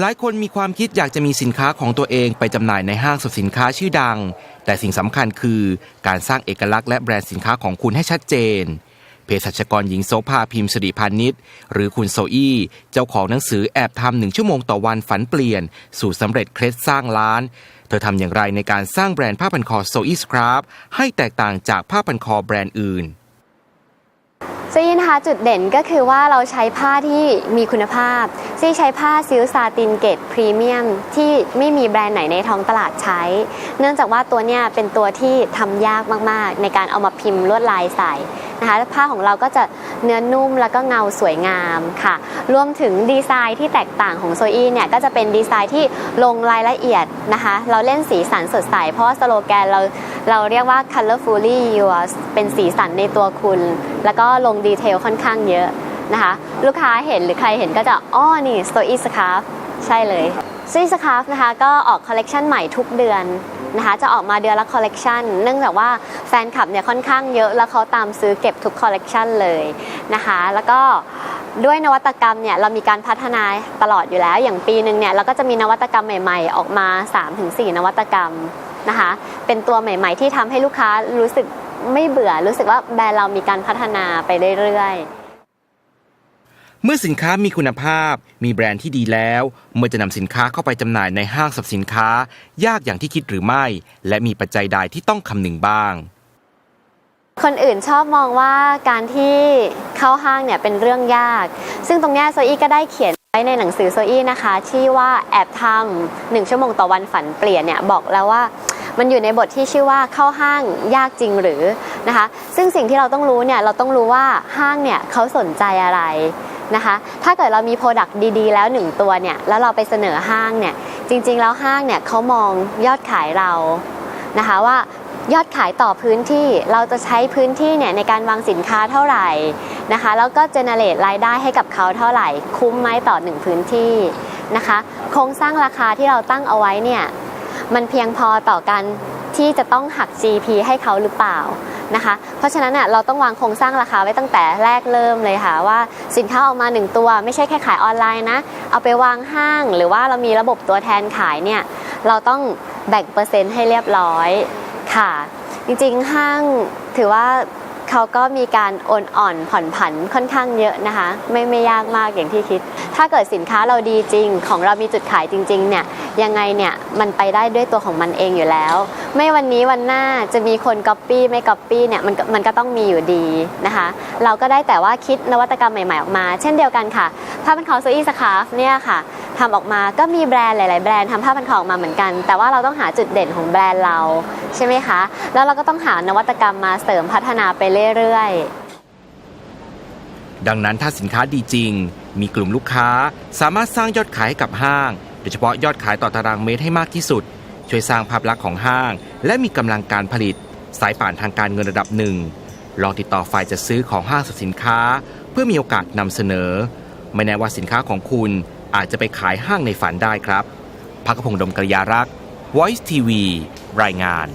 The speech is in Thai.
หลายคนมีความคิดอยากจะมีสินค้าของตัวเองไปจำหน่ายในห้างสรรพสินค้าชื่อดัง แต่สิ่งสำคัญคือการสร้างเอกลักษณ์และแบรนด์สินค้าของคุณให้ชัดเจนเภสัชกรหญิงโสภาพิมพ์สิริพานิชหรือคุณโซอี้เจ้าของหนังสือแอบทำหนึ่งชั่วโมงต่อวันฝันเปลี่ยน สู่สำเร็จเคล็ดสร้างล้าน เธอทำอย่างไรในการสร้างแบรนด์ผ้าพันคอโซอี้สครับให้แตกต่างจากผ้าพันคอแบรนด์อื่น นะคะจุดเด่นก็คือว่าเราใช้ผ้าที่มีคุณภาพ ซี่ใช้ผ้าซิลซาตินเกตพรีเมียมที่ไม่มีแบรนด์ไหนในท้องตลาดใช้ เนื่องจากว่าตัวเนี้ยเป็นตัวที่ทำยากมากๆ ในการเอามาพิมพ์ลวดลายใส่นะคะผ้าของเราก็จะ เนื้อนุ่มแล้วก็เงาสวยงามค่ะ รวมถึงดีไซน์ที่แตกต่างของโซอี้เนี่ยก็จะเป็นดีไซน์ที่ลงรายละเอียดนะคะ เราเล่นสีสันสดใส เพราะว่าสโลแกนเราเราเรียกว่า colorfully yours เป็นสีสันในตัวคุณ แล้วก็ลงดีเทลค่อนข้างเยอะนะคะ ลูกค้าเห็นหรือใครเห็นก็จะอ้อนี่ s t o e scarf ใช่เลย s t o e scarf นะคะก็ออกคอลเลกชันใหม่ทุกเดือน นะคะจะออกมาเดือนละคอลเลกชันเนื่องจากว่าแฟนคลับเนี่ยค่อนข้างเยอะแล้วเขาตามซื้อเก็บทุกคอลเลกชันเลยนะคะแล้วก็ด้วยนวัตกรรมเนี่ยเรามีการพัฒนาตลอดอยู่แล้ว อย่างปีหนึ่งเนี่ยเราก็จะมีนวัตกรรมใหม่ๆ ออกมา 3-4 นวัตกรรมนะคะเป็นตัวใหม่ ๆ ที่ทำให้ลูกค้ารู้สึกไม่เบื่อรู้สึกว่าแบรนด์เรามีการพัฒนาไปเรื่อยๆ เมื่อสินค้ามีคุณภาพ มีแบรนด์ที่ดีแล้ว เมื่อจะนำสินค้าเข้าไปจำหน่ายในห้างสรรพสินค้า ยากอย่างที่คิดหรือไม่ และมีปัจจัยใดที่ต้องคำนึงบ้าง คนอื่นชอบมองว่าการที่เข้าห้างเนี่ยเป็นเรื่องยาก ซึ่งตรงเนี้ยโซอี้ก็ได้เขียนไว้ในหนังสือโซอี้นะคะ ที่ว่าแอบทำหนึ่งชั่วโมงต่อวันฝันเปลี่ยนเนี่ยบอกแล้วว่ามันอยู่ในบทที่ชื่อว่าเข้าห้างยากจริงหรือนะคะ ซึ่งสิ่งที่เราต้องรู้เนี่ยเราต้องรู้ว่าห้างเนี่ยเขาสนใจอะไร นะคะ ถ้าเกิดเรามีโปรดักต์ดีๆ แล้วหนึ่งตัวเนี่ย แล้วเราไปเสนอห้างเนี่ย จริงๆ แล้วห้างเนี่ยเขามองยอดขายเรานะคะว่ายอดขายต่อพื้นที่ เราจะใช้พื้นที่เนี่ยในการวางสินค้าเท่าไหร่นะคะ แล้วก็เจเนเรตรายได้ให้กับเขาเท่าไหร่ คุ้มไหมต่อหนึ่งพื้นที่นะคะ โครงสร้างราคาที่เราตั้งเอาไว้เนี่ย มันเพียงพอต่อการ ที่จะต้องหัก GP ให้เขาหรือเปล่านะคะ เพราะฉะนั้นน่ะเราต้องวางโครงสร้างราคาไว้ตั้งแต่แรกเริ่มเลยค่ะว่าสินค้าออกมาหนึ่งตัว ไม่ใช่แค่ขายออนไลน์นะ เอาไปวางห้างหรือว่าเรามีระบบตัวแทนขายเนี่ยเราต้องแบ่งเปอร์เซ็นต์ให้เรียบร้อยค่ะ จริงๆห้างถือว่า เขาก็มีการโอนอ่อนผ่อนผันค่อนข้างเยอะนะคะ ไม่ไม่ยากมากอย่างที่คิด ถ้าเกิดสินค้าเราดีจริง ของเรามีจุดขายจริงๆเนี่ยยังไงเนี่ยมันไปได้ด้วยตัวของมันเองอยู่แล้ว ไม่วันนี้วันหน้าจะมีคนก๊อปปี้ไม่ก๊อปปี้เนี่ยมันก็มันก็ต้องมีอยู่ดีนะคะ เราก็ได้แต่ว่าคิดนวัตกรรมใหม่ๆออกมา เช่นเดียวกันค่ะผ้าพันคอโซอี้สคาฟเนี่ยค่ะ ทำออกมาก็มีแบรนด์หลาย ๆ แบรนด์ทำผ้าพันคอออกมาเหมือนกัน แต่ว่าเราต้องหาจุดเด่นของแบรนด์เราใช่ไหมคะ แล้วเราก็ต้องหานวัตกรรมมาเสริมพัฒนาไปเรื่อย ๆ ดังนั้นถ้าสินค้าดีจริง มีกลุ่มลูกค้าสามารถสร้างยอดขายให้กับห้าง โดยเฉพาะยอดขายต่อตารางเมตรให้มากที่สุด ช่วยสร้างภาพลักษณ์ของห้าง และมีกำลังการผลิต สายป่านทางการเงินระดับหนึ่งลองติดต่อฝ่ายจัดซื้อของห้างสรรพสินค้า เพื่อมีโอกาสนำเสนอ ไม่แน่ว่าสินค้าของคุณ อาจจะไปขายห้างในฝันได้ครับพักพงษ์ดมกริยารักษ์ Voice TV รายงาน